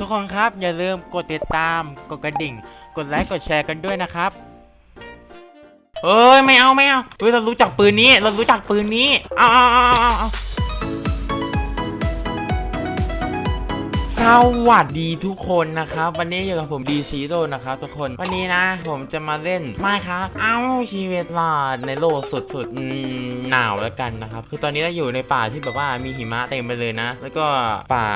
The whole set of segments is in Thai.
ทุกคนครับ อย่าลืมกดติดตาม กดกระดิ่ง กดไลค์ กดแชร์กันด้วยนะครับเอ้ยไม่เอาไม่เอาเฮ้ยเรารู้จักปืนนี้ เรารู้จักปืนนี้ เอาเอาเอาเอา สวัสดีทุกคนนะครับ วันนี้อยู่กับผมดีซีโร่นะครับทุกคนวันนี้นะ ผมจะมาเล่นไม่ครับเอ้าชีวิตรอดในโลกสุดๆหนาวแล้วกันนะครับ คือตอนนี้เราอยู่ในป่าที่แบบว่ามีหิมะเต็มไปเลยนะ แล้วก็ป่า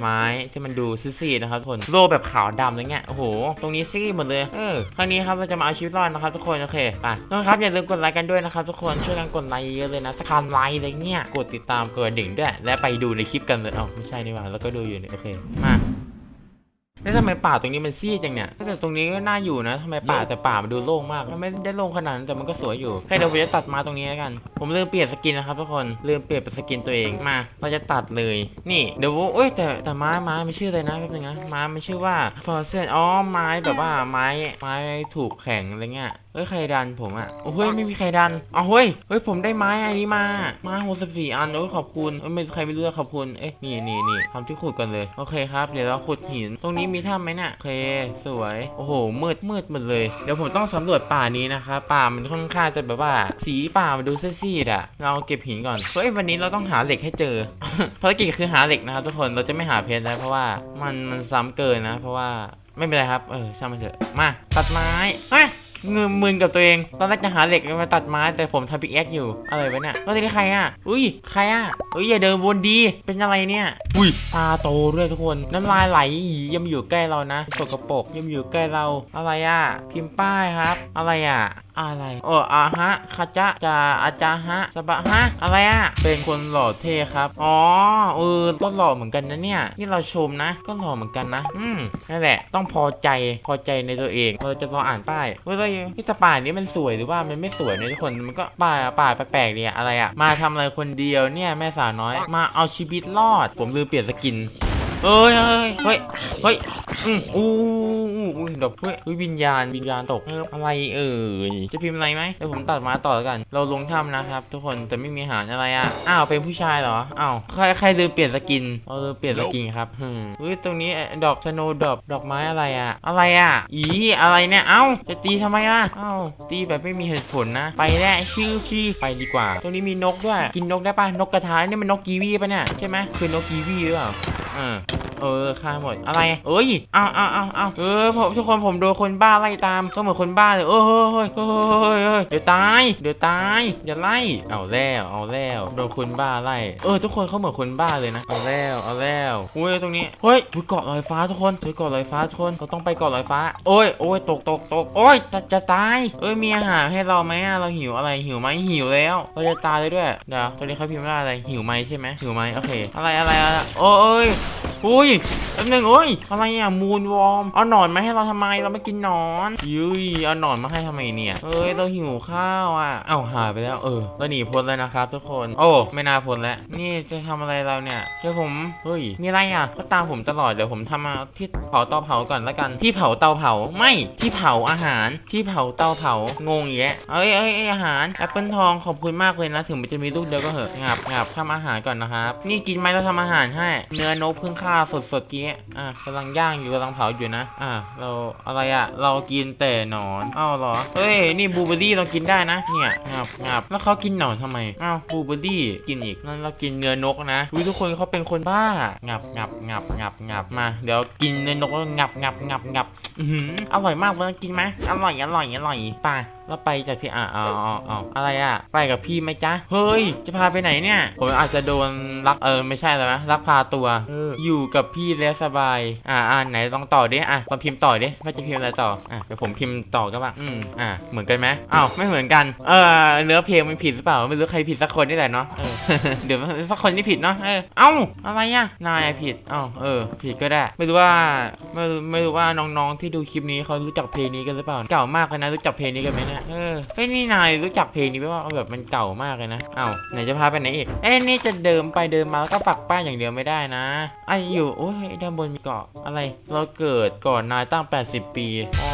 ไม้ที่มันดูซีดๆนะครับทุกคนโลกแบบขาวดำอะไรเงี้ยโอ้โหตรงนี้ซีดหมดเลยเออครั้งนี้ครับเราจะมาเอาชีวิตรอดนะครับ ทุกคนโอเคไปทุกคนครับอย่าลืมกดไลค์กันด้วยนะครับ ทุกคนช่วยกันกดไลค์เยอะเลยนะสักพันไลค์อะไรเงี้ยกดติดตามกดดิ่งด้วยและไปดูในคลิปกันเลยเอ้าไม่ใช่นี่หว่าแล้วก็ดูอยู่นี่โอเคมาแล้วทำไมป่าตรงนี้มันซีดจังเนี่ยแต่ตรงนี้ก็น่าอยู่นะทำไมป่าแต่ป่ามันดูโล่งมาก มันไม่ได้โล่งขนาดนั้นแต่มันก็สวยอยู่ให้เดี๋ยวผมจะตัดมาตรงนี้แล้วกัน ผมลืมเปลี่ยนสกินนะครับทุกคน ลืมเปลี่ยนเป็นสกินตัวเอง มา เราจะตัดเลย นี่ เดี๋ยวเอ้ยแต่แต่ไม้ไม้ไมันชื่ออะไรนะแป๊บนึงนะ ไม้ไมันชื่อว่าฟอร์เซนอ๋อ ไม้แบบว่าไม้ไม้ถูกแข็งอะไรเงี้ย เอ้ยใครดันผมอะโอ้เฮ้ยไม่มีใครดันอ๋อเฮ้ยเฮ้ยผมได้ไม้อันนี้มาไม้หกสิบสี่อันโอ้ยขอบคุณเอ้ยไม่ใครไม่รู้อะขอบคุณเอ๊ะนี่นี่นี่ทำที่ขุดกันเลยโอเคครับเดี๋ยวเราขุดหิน ตรงนี้มีถ้ำไหมเนี่ยโอเคสวยโอ้โหมืดมืดหมดเลย เดี๋ยวผมต้องสำรวจป่านี้นะคะป่ามันค่อนข้างจะแบบว่า สีป่ามันดูซีดๆอะ เราเก็บหินก่อนเฮ้ยวันนี้เราต้องหาเหล็กให้เจอภารกิจคือหาเหล็กนะครับทุกคนเราจะไม่หาเพชรนะเพราะว่ามันมันซ้ำเกินนะ เพราะว่าไม่เป็นไรครับเออช่างมันเถอะมาตัดไม้เฮ้ย งือมึนกับตัวเอง ตอนแรกจะหาเหล็กมาตัดไม้แต่ผมทำพิกแอคอยู่ อะไรวะเนี่ยว่าจะใครอะ อุ้ย ใครอะอุ้ยอย่าเดินวนดี เป็นอะไรเนี่ย อุ้ย ตาโตด้วยทุกคน น้ำลายไหลอยังอยู่ใกล้เรานะสกปรกอยังอยู่ใกล้เรา อะไรอะพิมพ์ป้ายครับ อะไรอะอะไรโอ้อาฮะคาจะจาอาจาฮะสบะฮะอะไรอะเป็นคนหล่อเท่ครับ อ๋อเออก็หล่อเหมือนกันนะเนี่ยที่เราชมนะ ก็หล่อเหมือนกันนะ อืมนั่นแหละ ต้องพอใจพอใจในตัวเอง เราจะรออ่านป้ายเว้ยที่ต่ป่านี้มันสวยหรือว่ามันไม่สวยเนี่ยทุกคนมันก็ป่าป่าแปลกๆเนี่ยอะไรอะมาทำอะไรคนเดียวเนี่ยแม่สาวน้อย มาเอาชีวิตรอด ผมลืมเปลี่ยนสกินเอ้ยเฮ้ยเฮ้ยเฮ้ยอืมอู้ อู้อู้ดอกเฮ้ยวิญญาณวิญญาณตกเอออะไรเอ่ยจะพิมพ์อะไรไหมเดี๋ยวผมตัดมาต่อแล้วกัน เราลงถ้ำนะครับ ทุกคนแต่ไม่มีอาหารอะไรอะอ้าวเป็นผู้ชายเหรออ้าวใครใครลืมเปลี่ยนสกินเราลืมเปลี่ยนสกินครับฮึมเฮ้ยตรงนี้ดอกชโนดอกดอกไม้อะไรอะ อะไรอะ อีอะไรเนี่ยเอ้าจะตีทำไมล่ะเอ้าตีแบบไม่มีเหตุผลนะ ไปแล้วชื่อชื่อไปดีกว่า ตรงนี้มีนกด้วยกินนกได้ปะนกกระทานี่มันนกกีวีปะเนี่ยใช่ไหมคือนกกีวีหรือเปล่าอ่า เออฆ่าหมดอะไรเอ้ยเอาเอาเอาเอาเออผมทุกคนผมโดนคนบ้าไล่ตามก็เหมือนคนบ้าเลยเออเฮ้ยเฮ้ยเฮ้ยเฮ้ยเดี๋ยวตายเดี๋ยวตายอย่าไล่เอาแล้วเอาแล้วโดนคนบ้าไล่เออทุกคนเขาเหมือนคนบ้าเลยนะเอาแล้วเอาแล้วอุ้ยตรงนี้เฮ้ยอุ้ยเกาะลอยฟ้าทุกคนเฮ้ยเกาะลอยฟ้าทุกคนเราต้องไปเกาะลอยฟ้า โอ้ยโอ้ยตกตกตกโอ้ยจะจะตายเอ้ยมีอาหารให้เราไหมเราหิวอะไรหิวไหมหิวแล้ว เราจะตายเลยด้วยเดี๋ยวตอนนี้เขาพิมพ์ว่าอะไรหิวไหมใช่ไหมหิวไหมโอเค อะไรอะไรอะไรโอ้ย อุ้ยแป๊บนึงโอ้ยอะไรอะมูนวอร์มเอาหนอนมาให้เราทำไมเราไม่กินหนอนยุยเอาหนอนมาให้ทำไมเนี่ยเอ้ยเราหิวข้าวอะเอ้าหายไปแล้วเออเราหนีพ้นแล้วนะครับ ทุกคน โอ้ไม่น่าพ้นแล้วนี่จะทำอะไรเราเนี่ยเดี๋ยวผมเฮ้ยมีอะไรอะก็ตามผมตลอดเดี๋ยวผมทำมาที่เผาเตาเผาก่อนแล้วกันที่เผาเตาเผาไม่ที่เผาอาหารที่เผาเตาเผางงอย่างเฮ้ยเอ้ยเอ้ยอาหารแอปเปิลทองขอบคุณมากเลยนะ ถึงมันจะมีลูกเดียวก็เหอะงับงับทำอาหารก่อนนะครับนี่กินไหมเราทำอาหารให้เนื้อนกเพิ่งฆ่าสดสดๆกี้อะกำลังย่างอยู่กำลังเผาอยู่นะ อะเราอะไรอะ เรากินแต่หนอนอ้าวเหรอเฮ้ยนี่บลูเบอร์รี่เรากินได้นะ เนี่ยงับงับแล้วเขากินหนอนทำไมอ้าวบลูเบอร์รี่กินอีกนั่นเรากินเนื้อนกนะอุ้ยทุกคนเขาเป็นคนบ้างับงับงับงับงับมา เดี๋ยวกินเนื้อนกแล้วงับงับงับงับอือหืออร่อยมากเลยกินไหมอร่อยอร่อยอร่อยป่ะ แล้วไปจากที่อะอ๋ออ๋ออ๋ออะไรอะ ไปกับพี่ไหมจ๊ะ เฮ้ย จะพาไปไหนเนี่ย ผมอาจจะโดนลักเออไม่ใช่แล้วนะลักพาตัว อยู่กับพี่แล้วสบาย อ่าอ่าไหนลองต่อดิ อะลองพิมพ์ต่อดิว่าจะพิมพ์อะไรต่อ อะเดี๋ยวผมพิมพ์ต่อก็ว่าอืมอะเหมือนกันไหมอ้าวไม่เหมือนกัน เออเนื้อเพลงมันผิดหรือเปล่า ไม่รู้ใครผิดสักคนนี่แหละเนาะเออเดี๋ยวสักคนที่ผิดเนาะ เออ เอ้าอะไรอะ นายผิดเอ้าเออ ผิดก็ได้ ไม่รู้ว่าไม่รู้ไม่รู้ว่าน้องๆที่ดูคลิปนี้เขารู้จักเพลงนี้กันหรือเปล่า เก่ามากเลยนะรู้จักเพลงนี้กันไหมเนี่ยเออเฮ้ยนี่นายรู้จักเพลงนี้ไหมว่าแบบมันเก่ามากเลยนะเอ้าไหนจะพาไปไหนอีกเอ้ยนี่จะเดินไปเดินมาแล้วก็ปักป้ายอย่างเดียวไม่ได้นะไออยู่โอ้ยด้านบนมีเกาะอะไร เราเกิดก่อนนายตั้ง 80 ปีอ๋อ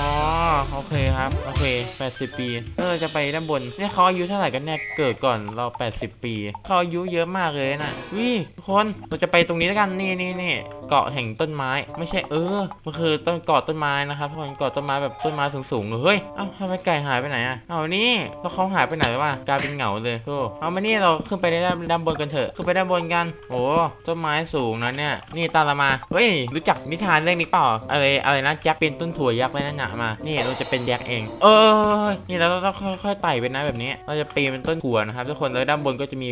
โอเคครับโอเค 80 ปี เออจะไปด้านบนเนี่ยเขาอายุเท่าไหร่กันแน่เกิดก่อนเรา 80 ปีเขาอายุเยอะมากเลยนะวิคนเราจะไปตรงนี้แล้วกันนี่นี่นี่ เกาะแห่งต้นไม้ ไม่ใช่เออมันคือต้นเกาะต้นไม้นะครับทุกคนเกาะต้นไม้แบบต้นไม้สูงๆเลยเฮ้ยเอ้าทำไมไก่หายไปไหนอะเอานี่แล้วเขาหายไปไหนวะกลายเป็นเหงาเลยโธ่เอามานี่เราขึ้นไปด้านด้านบนกันเถอะขึ้นไปด้านบนกันโอ้ต้นไม้สูงนะเนี่ยนี่ตามเรามาเฮ้ยรู้จักนิทานเรื่องนี้เปล่าอะไรอะไรนะแจ็คเป็นต้นถั่วยักษ์เลยนะหนมานี่เราจะเป็นแจ็คเอง เออนี่เราต้องค่อยๆไต่ไปนะแบบนี้เราจะปีนเป็นต้นถั่วนะครับทุกคนแล้วด้านบนก็จะมี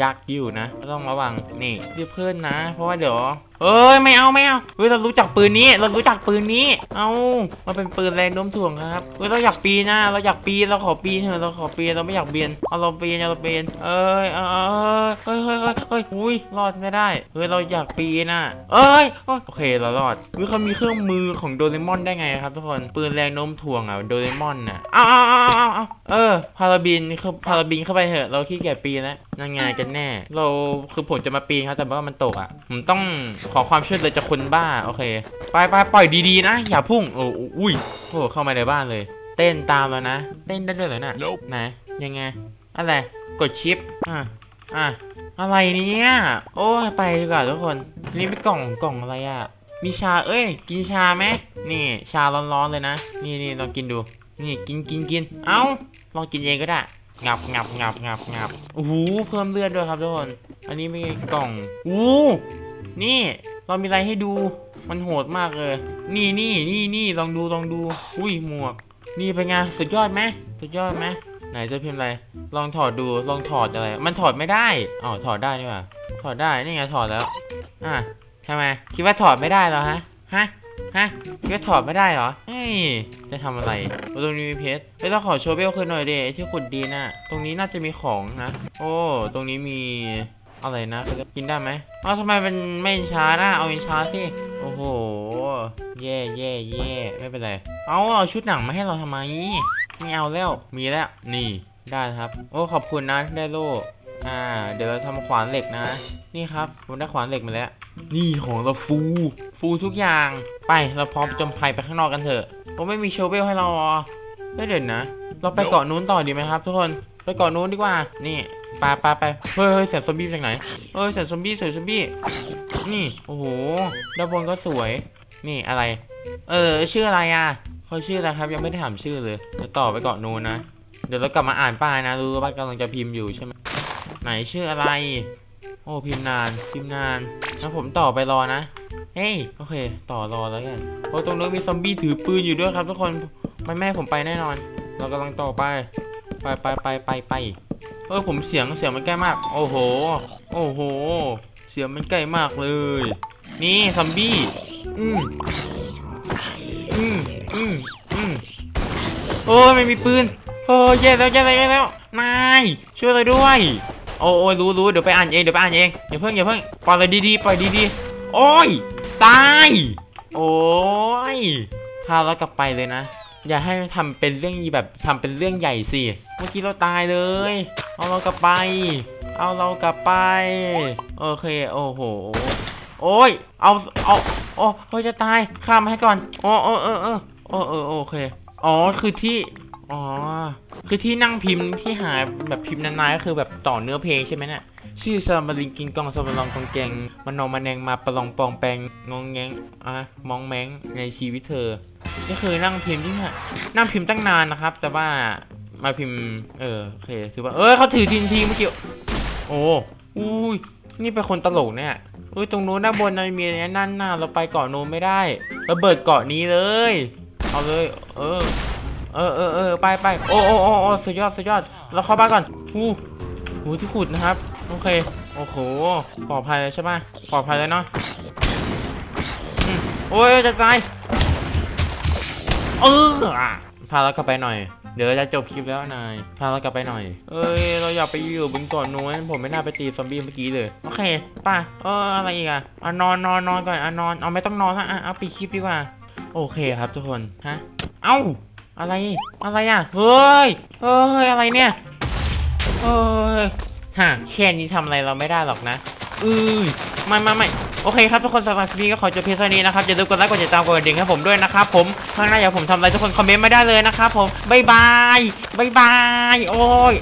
ยักษ์อยู่นะก็ต้องระวังนี่รีบขึ้นนะ เพราะว่าเดี๋ยว เอ้ยไม่เอาไม่เอาเฮ้ยเรารู้จักปืนนี้เรารู้จักปืนนี้ เอามันเป็นปืนแรงโน้มถ่วงครับเฮ้ยเราอยากปีนะเราอยากปีนเราขอปีนเถอะเราขอปีนเราไม่อยากเบียนเอาเราปียนเอาเราปีนเอ้ยเอ้ยเฮ้ยเฮ้ยเฮ้ยเฮ้ยอุ้ยรอดไม่ได้เฮ้ยเราอยากปีนน่ะเอ้ยโอเคเรารอดเฮ้ยเขามีเครื่องมือของโดเรมอนได้ไงครับทุกคนปืนแรงโน้มถ่วงอะโดเรมอนน่ะเอาเอาเอาเอาเอาเออพาราบินคือพาราบินเข้าไปเถอะเราขี้เกียจปีนแล้ว นั่นไงกันแน่ เราคือผมจะมาปีนครับแต่ว่ามันตกอะผมต้องขอความช่วยเหลือจากคนบ้าโอเค ไปไปปล่อยดีๆนะ อย่าพุ่งโอ้อุ้ยโอ้เข้ามาในบ้านเลย เต้นตามแล้วนะ เต้นได้ด้วยเหรอน่ะ Nope ไหนยังไง อะไรกดชิปอะอะอะไรเนี่ยโอ้ยไปดีกว่าทุกคนนี่เป็นกล่องกล่องอะไรอะมีชาเอ้ย กินชาไหมนี่ ชาร้อนๆเลยนะ นี่นี่ลองกินดู นี่กินกินกิน เอ้าลองกินเองก็ได้ งับงับงับงับงับโอ้โหเพิ่มเลือดด้วยครับทุกคน อันนี้ไม่ใช่กล่องโอ้นี่เรามีอะไรให้ดู มันโหดมากเลย นี่นี่นี่นี่ลองดูลองดู อุ้ยหมวก นี่เป็นไงสุดยอดไหมสุดยอดไหมไหนจะพิมพ์อะไร ลองถอดดูลองถอดอะไร มันถอดไม่ได้อ๋อถอดได้นี่หว่าถอดได้นี่ไงถอดแล้วอะทำไมคิดว่าถอดไม่ได้เหรอฮะฮะ ฮะคิดว่าถอดไม่ได้เหรอเฮ้ยจะทำอะไรตรงนี้มีเพชรเฮ้ยเราขอโชว์เบลคืนหน่อยเดที่ขุดดีน่ะ ตรงนี้น่าจะมีของนะ โอ้ ตรงนี้มีอะไรนะกินได้ไหมเอ้าทำไมมันไม่ช้านะเอาอินช้าสิโอ้โห แย่แย่แย่ไม่เป็นไร เอาเอาชุดหนังมาให้เราทำไม ไม่เอาแล้ว มีแล้ว นี่ ได้ครับ โอ้ ขอบคุณนะได้โล่อ่า เดี๋ยวเราทำขวานเหล็กนะ นี่ครับผมได้ขวานเหล็กมาแล้ว นี่ของเราฟู ฟูทุกอย่าง ไปเราพร้อมจมภัยไปข้างนอกกันเถอะผมไม่มีโชเวลให้เราอไม่เด่นนะ เราไปเกาะนู้นต่อดีไหมครับ ทุกคน ไปเกาะนู้นดีกว่า นี่ปไปไปเฮ้ยเฮ้ยเสียงซอมบี้จากไหน เฮ้ยเสียงซอมบี้เสียงซอมบี้ นี่ โอ้โห ด้านบนก็สวย นี่อะไร เออ ชื่ออะไรอะเขาชื่ออะไรครับ ยังไม่ได้ถามชื่อเลยเดี๋ยวต่อไปเกาะนู้นนะ เดี๋ยวเรากลับมาอ่านป้ายนะ รู้ว่ากำลังจะพิมพ์อยู่ใช่ไหมไหนชื่ออะไร อ้พิมพ์นานพิมพ์นานงั้นผมต่อไปรอนะเฮ้ยโอเค ต่อรอแล้วกันโอ้ตรงนู้นมีซอมบี้ถือปืนอยู่ด้วยครับทุกคนไม่แม่ผมไปแน่นอน เรากำลังต่อไป ไปไปไปไปไปเออผมเสียงเสียงมันใกล้มาก โอ้โห โอ้โห เสียงมันใกล้มากเลย นี่ซอมบี้ อืมอืมอืมอืมโอ้ไม่มีปืนโอ้แย่แล้วแย่แล้วแย่แล้วนายช่วยเลยด้วย โอ้ยรู้รู้เดี๋ยวไปอ่านเองเดี๋ยวไปอ่านเองอย่าเพิ่งอย่าเพิ่งปล่อยเลยดีๆปล่อยดีๆ โอ้ยตายโอ้ยพาเรากลับไปเลยนะ อย่าให้ทำเป็นเรื่องแบบทำเป็นเรื่องใหญ่สิเมื่อกี้เราตายเลย เอาเรากลับไป เอาเรากลับไป โอเคโอ้โหโอ้ยเอาเอาโอ้เขาจะตายข้ามาให้ก่อนโอ้โอ้เออเออโอ้เออโอเคอ๋อคือที่ อ๋อ คือที่นั่งพิมพ์ที่หาแบบพิมพ์นานๆก็คือแบบต่อเนื้อเพลงใช่ไหมเนี่ยชื่อสลัมบลิงกิงกองสลัมลองกองแกงมันนองมันแนงมาประลองปองแปงงงแงงอะมองแมงในชีวิตเธอนี่คือนั่งพิมพ์ที่ฮะนั่งพิมพ์ตั้งนานนะครับ แต่ว่ามาพิมพ์ เออโอเคถือว่าเออเขาถือทีนทีเมื่อกี้โอ้อุ้ยนี่เป็นคนตลกเนี่ยเอ้ยตรงนู้นด้านบนมันมีอะไรนั่นน่ะเราไปเกาะโน้นไม่ได้ระเบิดเกาะนี้เลย เอาเลย เออ เออเออเออไปไปโอ้โอ้โอ้โอ้สุดยอดสุดยอดเราเข้าบ้านก่อนอู้หูที่ขุดนะครับ โอเค โอ้โหปลอดภัยใช่ไหมปลอดภัยเลยเนาะโอ้ยจะตายเออพาเรากลับไปหน่อย เดี๋ยวจะจบคลิปแล้วนาย พาเรากลับไปหน่อย เอ้ย เราอยากไปอยู่บนเกาะนู้นผมไม่น่าไปตีซอมบี้เมื่อกี้เลย โอเค ป่ะ เออ อะไรอีกอะอะนอนนอนนอนก่อนอะนอน เอาไม่ต้องนอนละอะ เอาปิดคลิปดีกว่า โอเคครับทุกคน ฮะ เอ้า อะไร อะไรอะ เฮ้ย เฮ้ย อะไรเนี่ยเฮ้ยฮะแค่นี้ทำอะไรเราไม่ได้หรอกนะ อือไม่ไม่ไม่โอเคครับทุกคนสำหรับคลิปนี้ก็ขอจบเพียงเท่านี้นะครับ อย่าลืมกดไลค์กดติดตามกดกระดิ่งให้ผมด้วยนะครับผมข้างหน้าอยากผมทำอะไรทุกคนคอมเมนต์ไม่ได้เลยนะครับผม บ๊ายบาย บ๊ายบาย โอ้ย